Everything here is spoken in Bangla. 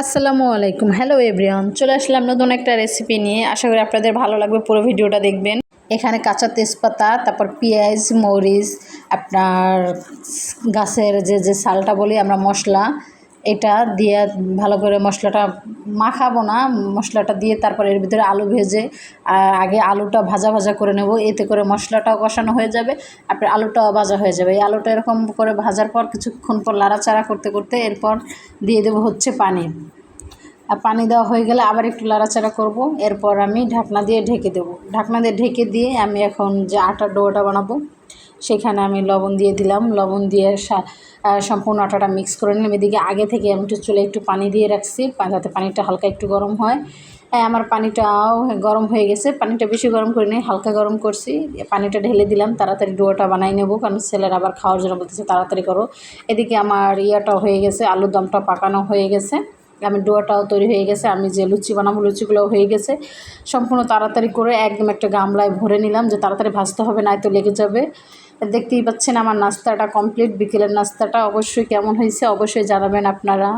আসসালামু আলাইকুম। হ্যালো এভরিওয়ান চলে আসলাম নতুন একটা রেসিপি নিয়ে। আশা করি আপনাদের ভালো লাগবে, পুরো ভিডিওটা দেখবেন। এখানে কাঁচা তেজপাতা, তারপর পেঁয়াজ, মরিচ, আপনার গাছের যে যে সালটা বলি আমরা, মশলা এটা দিয়ে ভালো করে মশলাটা মাখাবো না, মশলাটা দিয়ে তারপর এর ভিতরে আলু ভেজে আগে আলুটা ভাজা ভাজা করে নেব, এতে করে মশলাটাও কষানো হয়ে যাবে আপনার আলুটাও ভাজা হয়ে যাবে। এই আলুটা এরকম করে ভাজার পর, কিছুক্ষণ পর লাড়াচাড়া করতে করতে এরপর দিয়ে দেবো হচ্ছে পানি। আর পানি দেওয়া হয়ে গেলে আবার একটু লাড়াচাড়া করব। এরপর আমি ঢাকনা দিয়ে ঢেকে দেবো। ঢাকনা দিয়ে ঢেকে দিয়ে আমি এখন যে আটার ডোটা বানাবো, সেখানে আমি লবণ দিয়ে দিলাম। লবণ দিয়ে সম্পূর্ণ আটাটা মিক্স করে নিলাম। এদিকে আগে থেকে আমি একটু চুলে একটু পানি দিয়ে রাখছি যাতে পানিটা হালকা একটু গরম হয়। হ্যাঁ আমার পানিটাও গরম হয়ে গেছে। পানিটা বেশি গরম করে নিই হালকা গরম করছি। পানিটা ঢেলে দিলাম, তাড়াতাড়ি ডোয়াটা বানাই নেব, কারণ ছেলের আবার খাওয়ার জন্য বলতেছে, তাড়াতাড়ি করো। এদিকে আমার ইয়াটাও হয়ে গেছে, আলুর দমটা পাকানো হয়ে গেছে। আমি ডোয়াটাও তৈরি হয়ে গেছে, আমি যে লুচি বানাবো লুচিগুলোও হয়ে গেছে। সম্পূর্ণ তাড়াতাড়ি করে একদম একটা গামলায় ভরে নিলাম, যে তাড়াতাড়ি ভাজতে হবে, না তো লেগে যাবে। দেখতেই পাচ্ছেন আমার নাস্তাটা কমপ্লিট বিকেলের নাস্তাটা অবশ্যই কেমন হয়েছে অবশ্যই জানাবেন আপনারা।